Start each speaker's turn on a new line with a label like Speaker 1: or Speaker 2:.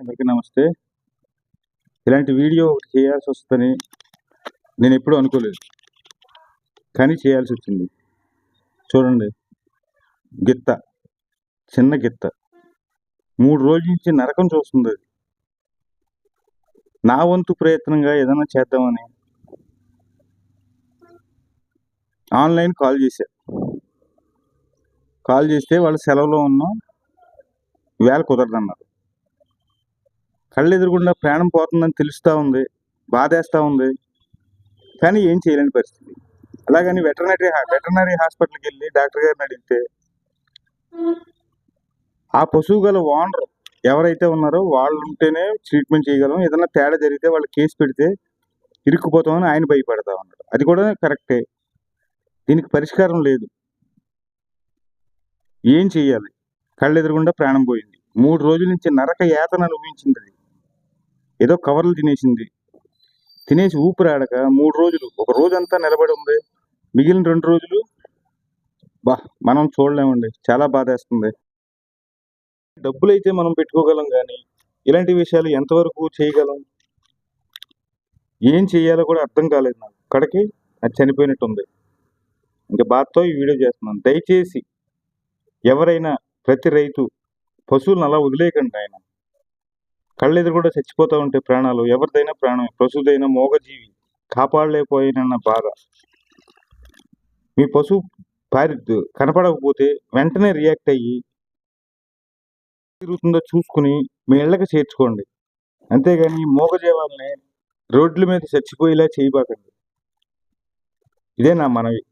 Speaker 1: అందరికీ నమస్తే. ఇలాంటి వీడియో ఒకటి చేయాల్సి వస్తుందని నేను ఎప్పుడూ అనుకోలేదు. కానీ చేయాల్సి వచ్చింది. చూడండి. గిత్త చిన్న గిత్త మూడు రోజుల నుంచి నరకం చూస్తుంది అది. నా వంతు ప్రయత్నంగా ఏదైనా చేద్దామని ఆన్లైన్ కాల్ చేశా. కాల్ చేస్తే వాళ్ళు సెలవులో ఉన్నాం వేళ కుదరదన్నారు. కళ్ళు ఎదురుగుండా ప్రాణం పోతుందని తెలుస్తూ ఉంది బాధేస్తూ ఉంది. కానీ ఏం చేయలేని పరిస్థితి. అలాగని వెటర్నరీ వెటర్నరీ హాస్పిటల్కి వెళ్ళి డాక్టర్ గారిని అడిగితే ఆ పశువు గల ఓనర్ ఎవరైతే ఉన్నారో వాళ్ళు ఉంటేనే ట్రీట్మెంట్ చేయగలం ఏదైనా తేడా జరిగితే వాళ్ళు కేసు పెడితే ఇరుక్కుపోతామని ఆయన భయపడతా ఉన్నాడు. అది కూడా కరెక్టే. దీనికి పరిష్కారం లేదు. ఏం చేయాలి కళ్ళు ఎదురుగుండా ప్రాణం పోయింది. మూడు రోజుల నుంచి నరక యాతన అనుభవించింది అది. ఏదో కవర్లు తినేసింది. తినేసి ఊపిరాడక మూడు రోజులు. ఒక రోజంతా నిలబడి ఉంది. మిగిలిన రెండు రోజులు బా మనం చూడలేమండి. చాలా బాధేస్తుంది. డబ్బులు అయితే మనం పెట్టుకోగలం కానీ ఇలాంటి విషయాలు ఎంతవరకు చేయగలం? ఏం చేయాలో కూడా అర్థం కాలేదు నాకు. అక్కడికి అది చనిపోయినట్టు ఉంది ఇంకా బాధతో ఈ వీడియో చేస్తున్నాను. దయచేసి ఎవరైనా ప్రతి రైతు పశువులను అలా వదిలేయకండి ఆయన. కళ్ళెదురు కూడా చచ్చిపోతూ ఉంటే ప్రాణాలు ఎవరిదైనా ప్రాణం పశువుదైనా మోగజీవి. కాపాడలేకపోయినన్న బాధ. మీ పశువు పారి కనపడకపోతే వెంటనే రియాక్ట్ అయ్యి తిరుగుతుందో చూసుకుని మీ ఇళ్ళకి చేర్చుకోండి. అంతేగాని మోగజీవాలని రోడ్ల మీద చచ్చిపోయేలా చేయబాకండి. ఇదే నా మనవి.